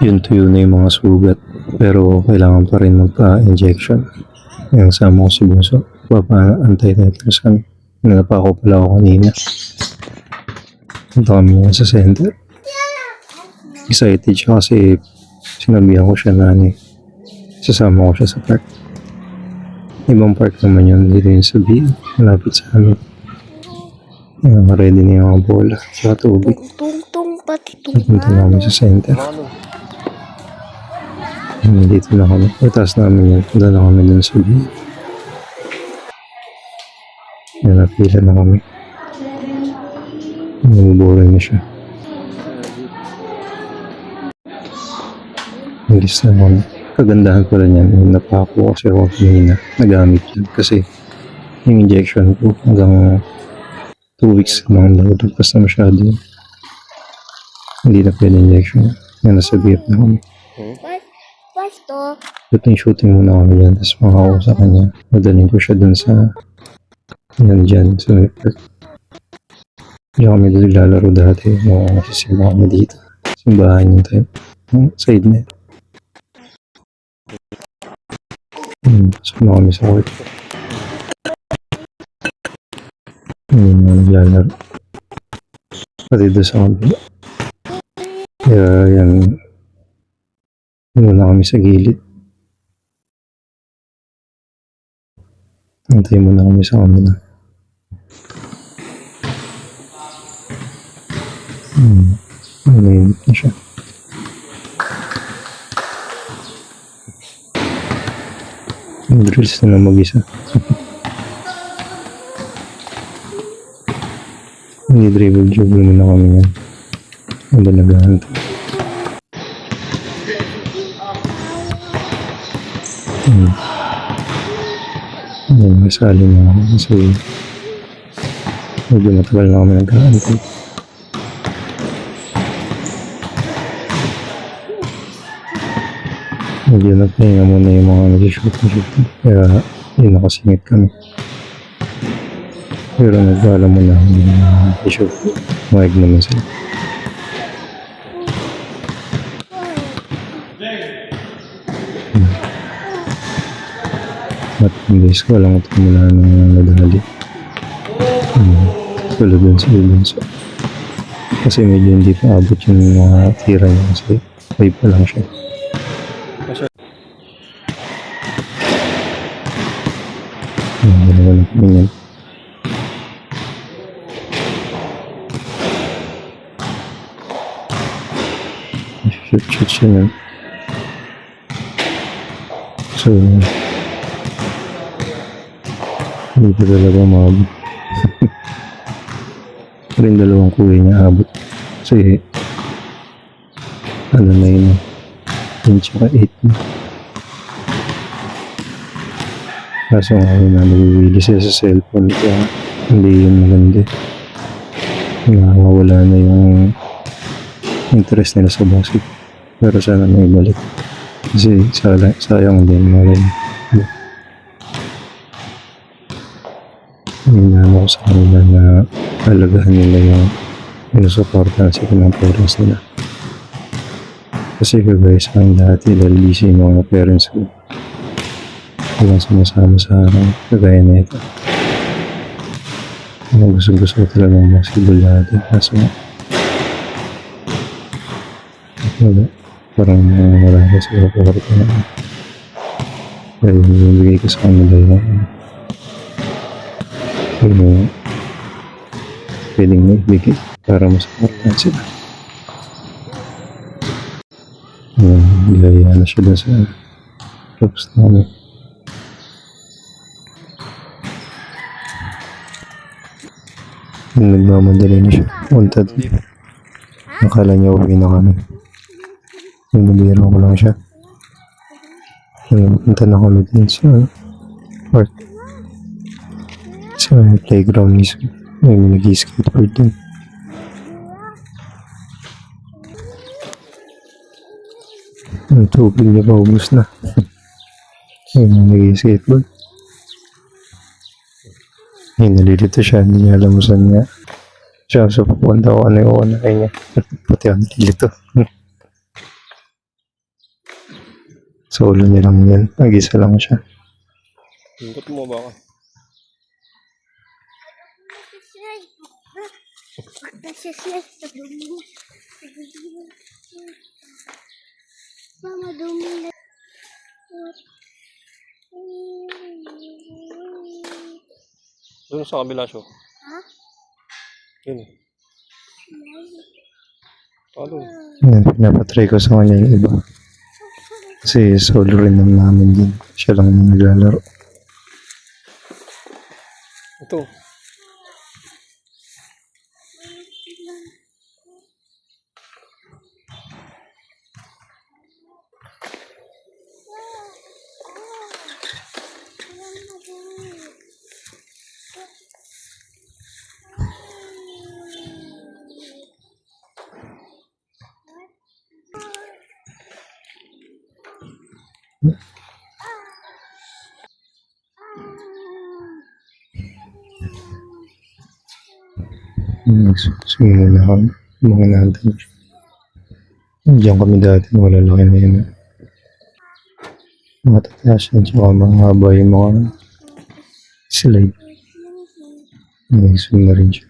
Yun tuyo na yung mga sugat. Pero kailangan pa rin magpa-injection. Yung sama ko si Bunso. Papa-anti-tetanus kami. Nagpa ako pala ako kanina. Punta kami ngayon sa center. Excited siya kasi sinabihan ko siya na eh, sasama ko siya sa park. Ibang park naman yun, dito yung sa B, malapit sa amin. Ayan, ready na yung mga bola sa tubig. Pati Punta na kami sa center. Ayan, dito na kami. Pagtaas namin yun, punta na kami dun sa B. Ayan, napila na kami. Nabubuhay na siya. Alis na kami. Kagandahan pala niyan, yung napako kasi ako kanina, nagamit yun. Kasi yung injection ko hanggang 2 weeks lang daw. Tapos na masyado yun. Hindi na pwede injection. Yan, nasa BF na kami. Pasto. Shooting shooting muna kami dyan. Tapos mga ako sa kanya. Madaling ko siya dun sa yan dyan sa park. Hindi kami dito lalaro dati. Mga nasisimba kami dito. Simbahan yung tayo. Yung side net. Hmm, na kami sa court. Hindi na naglalaro. Pati doon sa kabila. Kaya yan, muna kami sa gilid. Antay muna kami sa kanila. Hmm. Mainit na siya. Drills na lang mag-isa. Hindi dribble dribble muna kami yan. Ang balagahan to. Hmm. Yan, masali na ako kasi medyo matagal na kami nag-aantay. Medyo nagpahinga muna yung mga nag-shoot na shoot. Kaya yun nakasingit kami. Pero nagkala mo na yung mga shoot. Maig naman sila. At bilis ko lang ito mula nung nadali. Hmm. Tulad dun sa ibon sa kasi medyo hindi pa abot yung mga tira niya kasi five pa lang siya. Yung dalawa kami yan. Shoot, shoot siya yan. So, pa talaga maabot. Pero yung dalawang kulay niya abot. Kasi, ano na yun, 10 tsaka 8 na. Kaso nga yun na nabiwili siya sa cellphone kaya hindi yun maganda. Nakawala na yung interest nila sa basket. Pero sana may balik. Kasi sayang, din mga rin. Hinano ko sa kanila na halagahan nila yung pinusuporta sa ng parents nila. Kasi kagaya sa akin dati, dahil busy yung mga parents ko. Walang sumasama sa akin, kagaya na ito. Ano gusto gusto ko talaga ng basketball dati. Kaso, wala. Parang uh, wala ko sa kaparta na. Yung bigay ko sa kanila yung yung pwedeng maibigay para masuportahan sila. Ayan, gaya na siya sa clubs namin. Yung nagmamadali na siya. Punta doon. Akala niya uwi na kami. Yung nabiro ko lang siya. Ayun, punta na kami dun sa park. Sa playground mismo. Yung nag-skateboard dun. Ang tubig niya paubos na. Ayun yung nag-skateboard. Ayun, nalilito siya. Hindi niya alam saan niya. Siya sa pupunta ko ano yung unay niya. Pati ako nalilito. Sa ulo niya lang yan. Nag-isa lang siya. Ba't mo ba ka? Mama, dumi na. Doon sa kabila siya. Ha? Yun. Ano? Yan, pinapatry ko sa kanya yung iba. Kasi solo rin naman namin din. Siya lang naglalaro. Ito. Muna kami. Mga natin. Diyan kami dati. Malalaki na yun. Mga tataas yan. Tsaka mga haba yung mga slide. Swim na rin siya.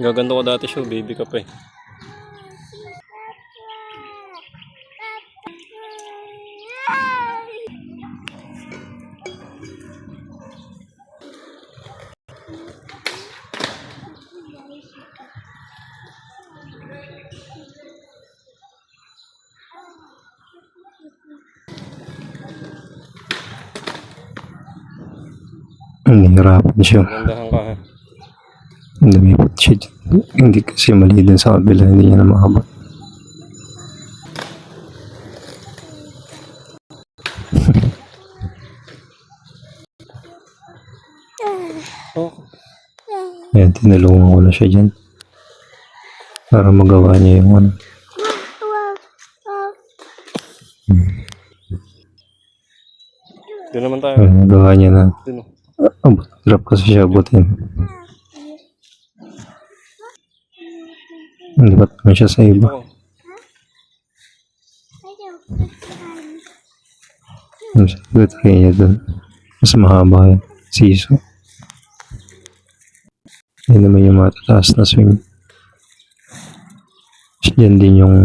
Gaganda ko dati siya, baby ka pa eh. Nahihirapan siya. Gandahan ka ha. Lumipot siya dyan. Hindi kasi mali din sa kabila. Hindi niya na makabot. Oh, Ayan, tinulungan ko na siya dyan. Para magawa niya yung ano. doon naman tayo. Para magawa niya na. Doon oh. Abot, drop kasi siya abutin. Lipat naman siya sa iba. Ang sagot kaya niya dun. Mas mahaba yan. Siso. Yan naman yung matataas na swing. Yan din yung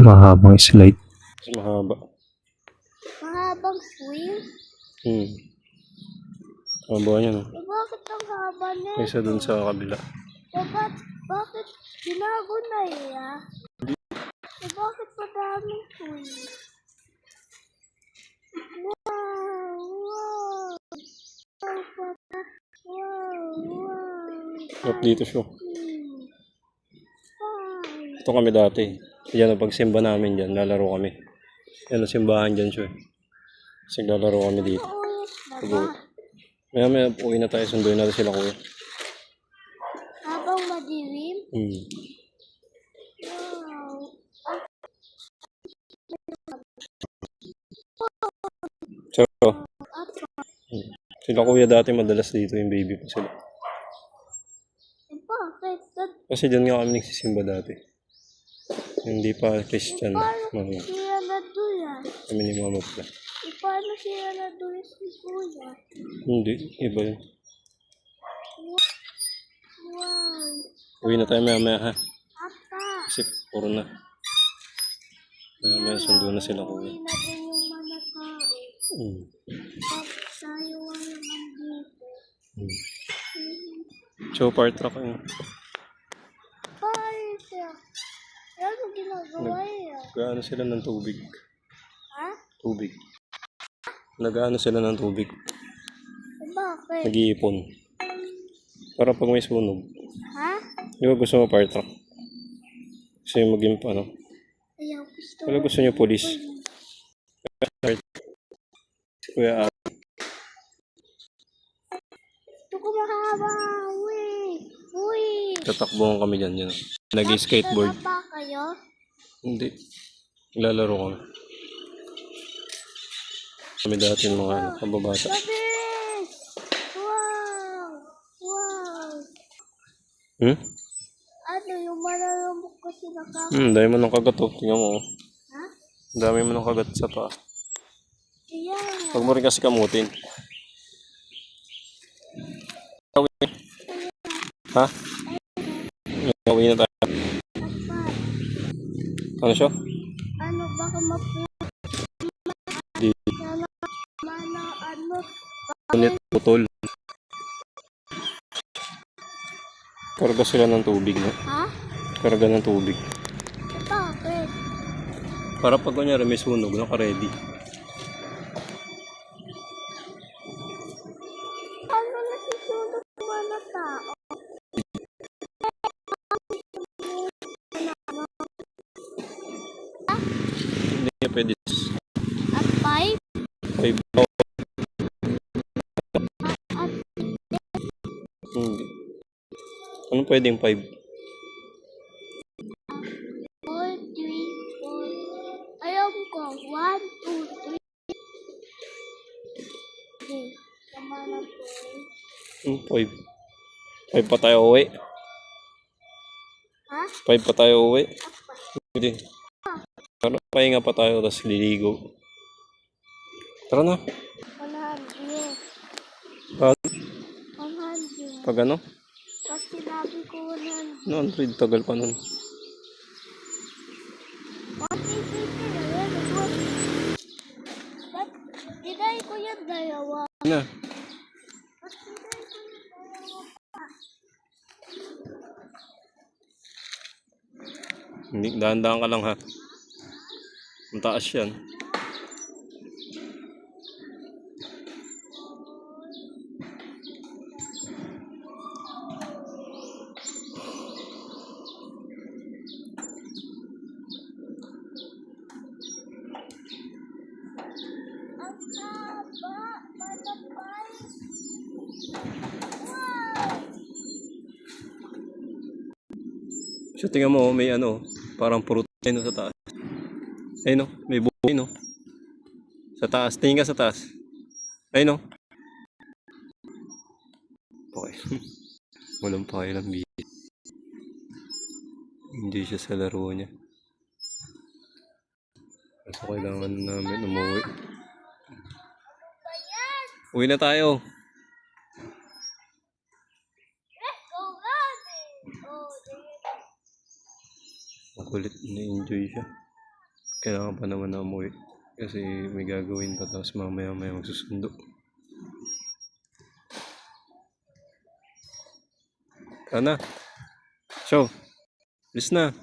mahabang slide. Mas mahaba. Mahabang swing? Hmm. Mahaba niya no. Eh, bakit ang haba na? Kaysa dun sa kabila. Eh, ba't, bakit ginago na iya? Eh, bakit madaming swing? Wow! Wow! Wow, papa! Wow! Wow! Up dito siya. Hmm. Ito kami dati. Yan ang pagsimba namin dyan. Lalaro kami. Yan ang simbahan dyan siya. Kasi lalaro kami dito. Ulit na ba? Pag- Maya maya uwi na tayo. Sunduin natin sila kuya. Hmm. So, sila kuya dati madalas dito yung baby ko sila. Bakit? Kasi dyan nga kami nagsisimba dati. Hindi pa Christian. paano siya naduya? kami ni mama pala. Eh, paano siya naduya si kuya? Hindi, iba yun. Wow! Uwi na tayo maya maya ha. Kasi puro na. Maya maya sundo na sila kuya. Hmm. So, part truck yun. Bakit siya? Ano ginagawa niya? Nag-ano sila ng tubig. Ha? Tubig. Nag-ano sila ng tubig. Bakit? Nag-iipon. Para pag may sunog. Di ba gusto mo part truck? Gusto niyo maging ano? Ayaw, gusto Wala gusto niyo polis? Kuya Al. Gusto ko mahaba. Uy! Uy! Tatakbuhan kami dyan. Yan. Nag-skateboard. Tama ba kayo? Hindi. Lalaro kami. Kami dati mga ano, kababata. Wow! Wow! Hmm? Yung malalambok ko sinakak? Hmm, dami mo ng kagat oh. Tingnan mo oh. Ha? Dami mo ng kagat sa paa. Kaya nga. Huwag mo rin kasi kamutin. Gawin. Ha? Gawin na tayo. Ano siya? Ano baka mapu... Di mana ano... ulit putol. Karga sila ng tubig, no? Ha? Karga ng tubig. Bakit? Para pag kunyari may sunog, naka-ready. Ano nasisunod ng mga tao? Hindi pwede. At five? Five. Hindi. Ano pwedeng five? Five pa tayo uwi. Ha? Five pa tayo uwi. Hindi. Para pahinga pa tayo, tapos liligo. Tara na. 100. Pag, 100. pag ano? Pag sinabi ko 100. No, Android, tagal pa nun. What is it? What? Ba't dinay ko yung dalawa? Na. Ba't dinay ko yung dalawa pa? Hindi, dahan-dahan ka lang ha. Ang taas yan. So, tingnan mo, may ano, parang purot ayun no, sa taas. Ayun no, may buhay no. Sa taas, tingin ka sa taas. Ayun no. Okay. Walang pakialam bihis. Hindi siya sa laro niya. Kaso kailangan namin umuwi. Uwi na tayo. Let's go running! Oh, there. Makulit na-enjoy siya. Kailangan pa naman na umuwi. Kasi may gagawin pa tapos mamaya maya magsusundo. Tara na. So, alis na.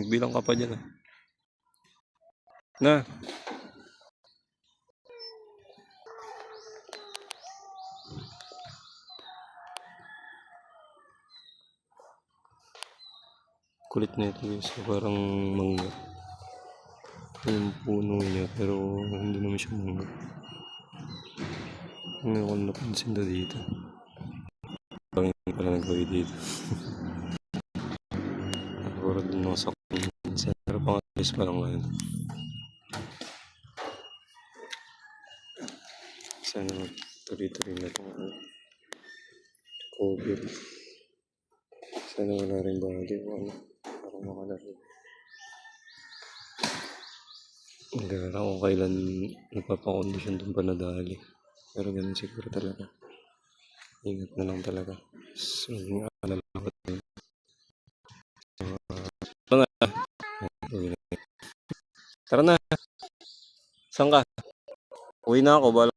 Nagbilang ka pa dyan ah. Na. Kulit na ito guys. Parang mangga. Yung puno niya pero hindi naman siya mangga. Ngayon ko napansin na dito. Parang hindi pala nagawin dito. Siguro dun mga sa minsan. Pero pangalis pa lang ngayon. Sana tuloy-tuloy na itong ano. COVID. Sana wala rin bagay o ano. Parang makalaro. Nagkakala ko kailan nagpapakondisyon doon pa nadali. Pero ganun siguro talaga. Ingat na lang talaga. So, yung alala ko din. Tara na. Uwi na. Tara na. Saan ka? Uwi na ako. Bala.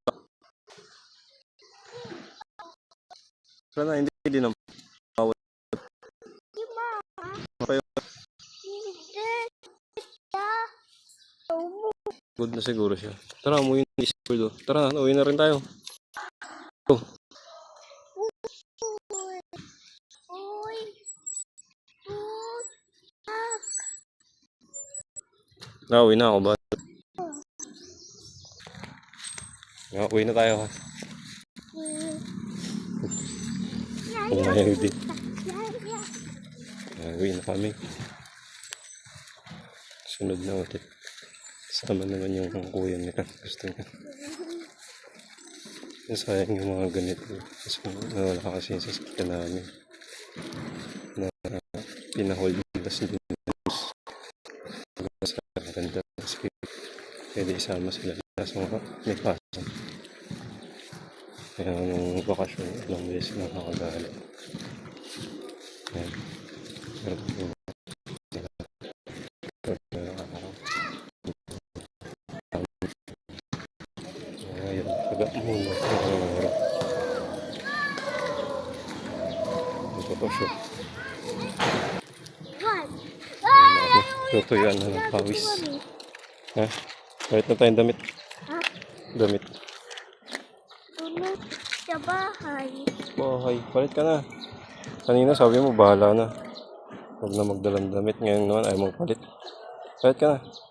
Tara na. Hindi din ang Good na siguro siya. Tara, umuwi na si Squirdo. Tara, uwi na rin tayo. Go. Na, uwi na ako ba? Ah, na, uwi na tayo. Mm. Oh Umayag din. Uwi na kami. Sunod na ulit. Sama naman yung kuya nila. Gusto niya. Sayang yung mga ganito. Kasi nawala kasi yung sasakyan namin. Na pinahold nila sa sa ganda. Kasi pwede isama sila. Kaso nga, may kaso. Kaya nung bakasyon, ilang beses na nakagalit. Ayan. Siya. Tutuyan na ng pawis. Ha? Kahit na tayong damit. Ha? Damit. Sa bahay. Bahay. Palit ka na. Kanina sabi mo, bahala na. Huwag na magdalang damit. Ngayon naman, ayaw mong palit. Palit ka na.